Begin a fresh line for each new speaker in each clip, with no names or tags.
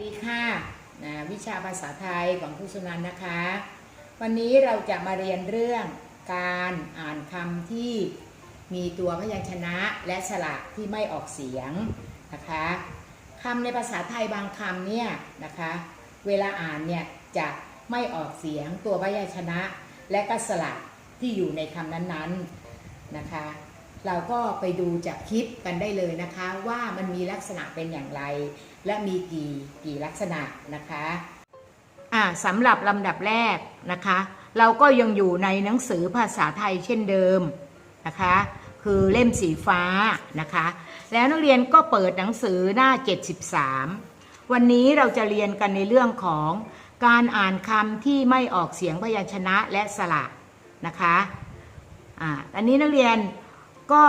สวัสดีค่ะนะวิชาภาษาไทยของครูสุนันนะคะ วันนี้เราจะมาเรียนเรื่องการอ่านคำที่มีตัวพยัญชนะและสระที่ไม่ออกเสียงนะคะคำในภาษาไทยบางคำเนี่ยนะคะ เวลาอ่านเนี่ยจะไม่ออกเสียงตัวพยัญชนะ และก็สระที่อยู่ในคำนั้นๆนะคะ เราก็ไปดูจากคลิปกันได้เลยนะคะ ว่ามันมีลักษณะเป็นอย่างไร และมีกี่กี่ลักษณะนะคะอ่าสำหรับลำดับแรกนะคะ เราก็ยังอยู่ในหนังสือภาษาไทยเช่นเดิมนะคะ คือเล่มสีฟ้านะคะ แล้วนักเรียนก็เปิดหนังสือหน้า 73 วันนี้เราจะเรียนกันในเรื่องของการอ่านคำที่ไม่ออกเสียงพยัญชนะและสระนะคะอ่าอันนี้นักเรียน ก็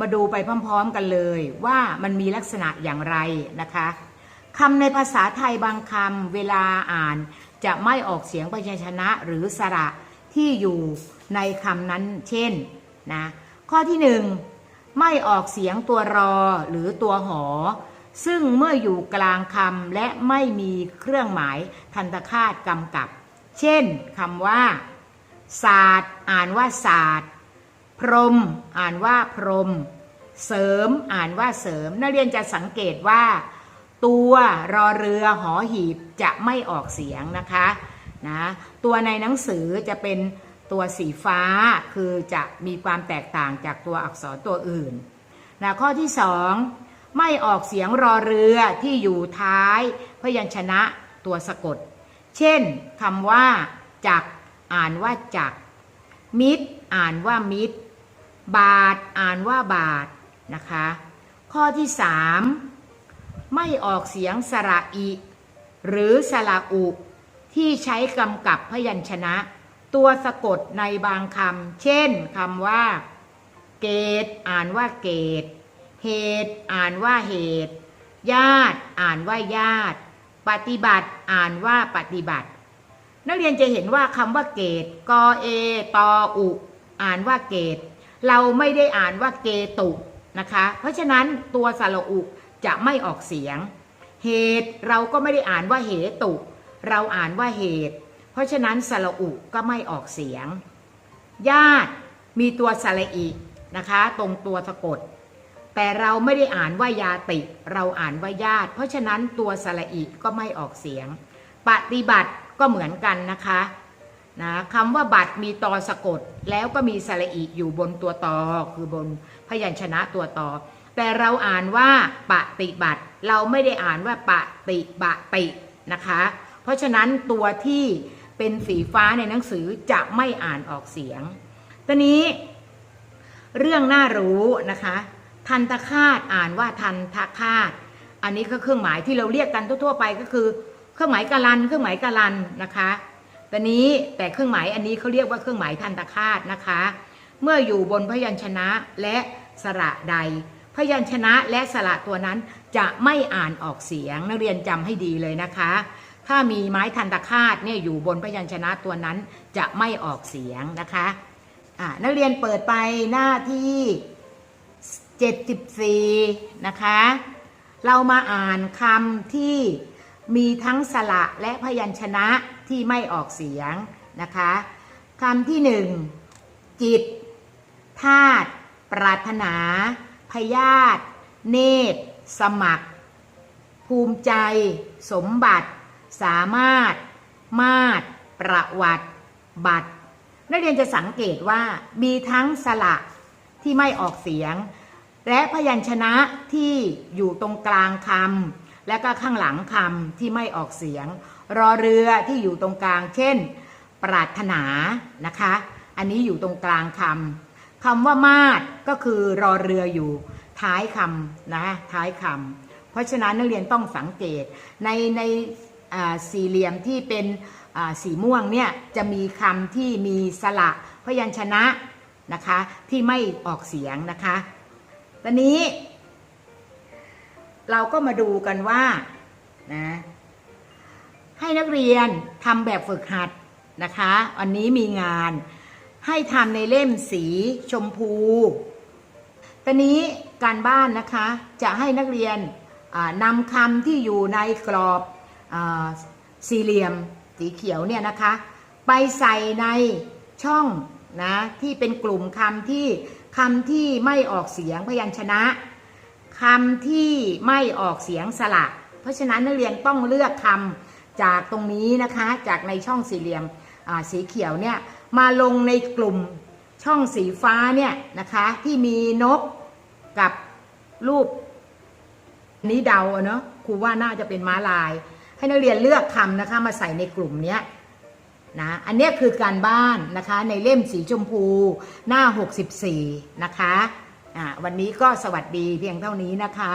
มาดูไปพร้อมๆกันเลยว่ามันมีลักษณะอย่างไรนะคะคำในภาษาไทยบางคำเวลาอ่านจะไม่ออกเสียงพยัญชนะหรือสระที่อยู่ในคำนั้นเช่นนะข้อที่หนึ่งไม่ออกเสียงตัวรอหรือตัวหอ ซึ่งเมื่ออยู่กลางคำและไม่มีเครื่องหมายทันตคาตกำกับ เช่นคำว่าศาสตร์อ่านว่าศาสตร์ พรมอ่านว่าพรม เสริมอ่านว่าเสริม นักเรียนจะสังเกตว่า ตัวรอเรือหอหีบจะไม่ออกเสียงนะคะนะตัวในหนังสือจะเป็นตัวสีฟ้าคือจะมีความแตกต่างจากตัวอักษรตัวอื่นนะข้อที่สองไม่ออกเสียงรอเรือที่อยู่ท้ายพยัญชนะตัวสะกด เช่นคำว่า จัก อ่านว่าจัก มิตร อ่านว่ามิตร บาทอ่านว่าบาทนะคะ ข้อที่สามไม่ออกเสียงสระอิ หรือสระอุ ที่ใช้กำกับพยัญชนะ ตัวสะกดในบางคำเช่นคำว่า เกตอ่านว่าเกตเหตุอ่านว่าเหตุ ญาติอ่านว่าญาติ ปฏิบัติอ่านว่าปฏิบัติ นักเรียนจะเห็นว่าคำว่าเกตกอเอตออุ อ่านว่าเกต เราไม่ได้อ่านว่าเกตุนะคะ เพราะฉะนั้นตัวสระอุจะไม่ออกเสียง เหตุเราก็ไม่ได้อ่านว่าเหตุ เราอ่านว่าเหตุ เพราะฉะนั้นสระอุก็ไม่ออกเสียง ญาติมีตัวสระอินะคะ ตรงตัวสะกด แต่เราไม่ได้อ่านว่ายาติ เราอ่านว่าญาติ เพราะฉะนั้นตัวสระอิก็ไม่ออกเสียง ปฏิบัติก็เหมือนกันนะคะ นะคำว่าบัตรมีตอสะกด แล้วก็มีสระอิอยู่บนตัวตอคือบนพยัญชนะตัวตอแต่เราอ่านว่าปฏิบัติ เราไม่ได้อ่านว่าปฏิบะตินะคะ เพราะฉะนั้นตัวที่เป็นสีฟ้าในหนังสือจะไม่อ่านออกเสียงตอนนี้ เรื่องน่ารู้นะคะ ทันตคาตอ่านว่าทันทคาตอันนี้ก็เครื่องหมายที่เราเรียกกันทั่วๆไปก็คือ เครื่องหมายกาลัน เครื่องหมายกาลันนะคะ ตอนนี้แต่เครื่องหมายอันนี้เขาเรียกว่าเครื่องหมายทันตคาตนะคะ เมื่ออยู่บนพยัญชนะและสระใด พยัญชนะและสระตัวนั้นจะไม่อ่านออกเสียงนักเรียนจำให้ดีเลยนะคะ ถ้ามีไม้ทันตคาตเนี่ยอยู่บนพยัญชนะตัวนั้นจะไม่ออกเสียงนะคะอ่านักเรียนเปิดไปหน้าที่74นะคะ เรามาอ่านคำที่มีทั้งสระและพยัญชนะ ที่ไม่ออกเสียงนะคะคำที่หนึ่งจิตธาตุปรารถนา พยาธิเนตร สมัคร ภูมิใจ สมบัติ สามารถ มาตร ประวัติ บัตร นักเรียนจะสังเกตว่ามีทั้งสระที่ไม่ออกเสียง และพยัญชนะที่อยู่ตรงกลางคำและก็ข้างหลังคำที่ไม่ออกเสียง รอเรือที่อยู่ตรงกลาง เช่น ปรารถนานะคะ อันนี้อยู่ตรงกลางคำคำว่ามาดก็คือรอเรืออยู่ท้ายคำนะท้ายคำเพราะฉะนั้นนักเรียนต้องสังเกตในในสี่เหลี่ยมที่เป็นสีม่วงเนี่ยจะมีคำที่มีสระพยัญชนะนะคะที่ไม่ออกเสียงนะคะตอนนี้ เราก็มาดูกันว่านะ ให้นักเรียนทำแบบฝึกหัดนะคะวันนี้มีงานให้ทำในเล่มสีชมพู ตอนนี้การบ้านนะคะจะให้นักเรียนอ่านำคำที่อยู่ในกรอบอสี่เหลี่ยมสีเขียวเนี่ยนะคะ ไปใส่ในช่องนะที่เป็นกลุ่มคำที่คำที่ไม่ออกเสียงพยัญชนะคำที่ไม่ออกเสียงสระ เพราะฉะนั้นนักเรียนต้องเลือกคำ จากตรงนี้นะคะจากในช่องสี่เหลี่ยมสีเขียวเนี่ยมาลงในกลุ่มช่องสีฟ้าเนี่ยนะคะที่มีนกกับรูปนี้เดาเนาะครูว่าน่าจะเป็นม้าลาย ให้นักเรียนเลือกคำนะคะมาใส่ในกลุ่มนี้นะอันนี้คือการบ้านนะคะในเล่มสีชมพูหน้า 64 นะคะอ่าวันนี้ก็สวัสดีเพียงเท่านี้นะคะ